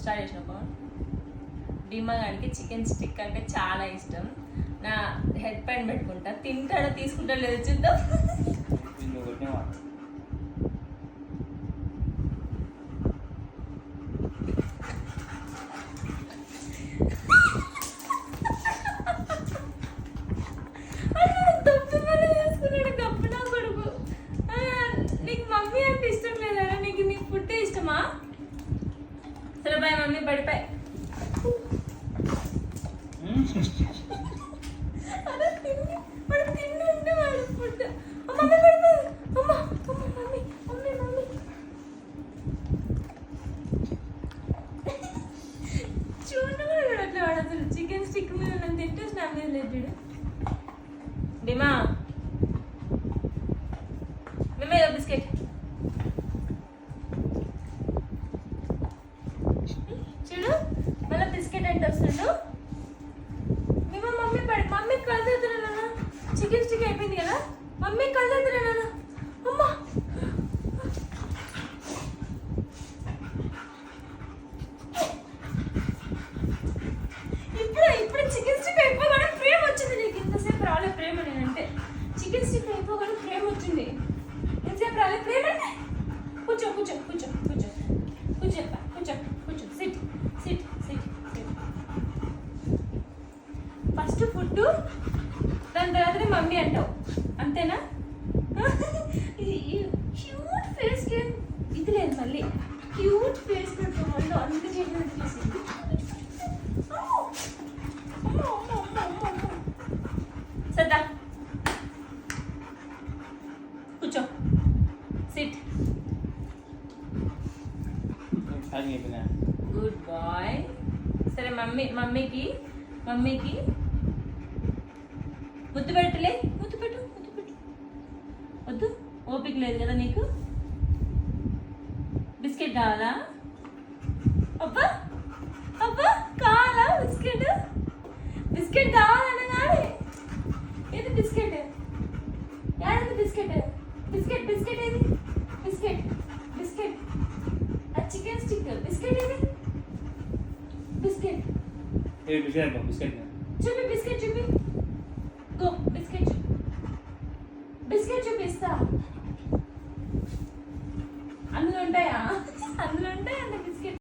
Start చేసినప్పుడు డిమా గారికి chicken stick అంటే చాలా ఇష్టం. నా హెడ్ పైన పెట్టుకుంటా. తింటాడో తీసుకుంటా లేదు చూద్దాం. പഠിപ്പായി മമ്മി പഠിപ്പായി ചിക്കൻ സ്റ്റിക്ക് തിന്റേസ്റ്റ് ഡിമാ? ఏంటి బిస్కెట్ అంటే వస్తుండు మేము మమ్మీ పడి మమ్మీ కళ్ళు నాన్న. చికెన్ స్టిక్ అయిపోయింది కదా? మమ్మీ కళ్ళు నాన్న. అమ్మా! ఇప్పుడు ఇప్పుడు చికెన్ స్టిక్ అయిపోగానే ప్రేమ వచ్చింది నీకు. ఇంతసేపు రాలే ప్రేమ నేనంటే. చికెన్ స్టిక్ అయిపోగానే ప్రేమ వచ్చింది. ఇంతసేపు రాలే ప్రేమ కూర్చో కూర్చో కూర్చో కూర్చో కూర్చో sit sit sit sit food దాని తర్వాత మమ్మీ అంటావు. అంతేనా? క్యూట్ ఫేస్ ఇది లేదు మళ్ళీ. క్యూట్ ఫేస్ పెట్టుకో మళ్ళీ అంత చేసినట్టు చేసింది సదా కూర్చో. సిట్ గుడ్ బాయ్ సరే మమ్మీ మమ్మీకి మమ్మీకి ముద్దు పెట్టలే ముద్దు పెట్టు ముద్దు పెట్టు వద్దు ఓపిక లేదు కదా నీకు బిస్కెట్ కావాలా అబ్బా అబ్బా కావాలా బిస్కెట్ బిస్కెట్ కావాలనగానే ఏది బిస్కెట్ ఏది బిస్కెట్ బిస్కెట్ బిస్కెట్ ఏది బిస్కెట్ బిస్కెట్ ఆ చికెన్ స్టిక్ బిస్కెట్ ఏది బిస్కెట్ ఏ బిస్కెట్ బిస్కెట్ చూపి బిస్కెట్ చూపిస్తా అన్నీ ఉంటాయా?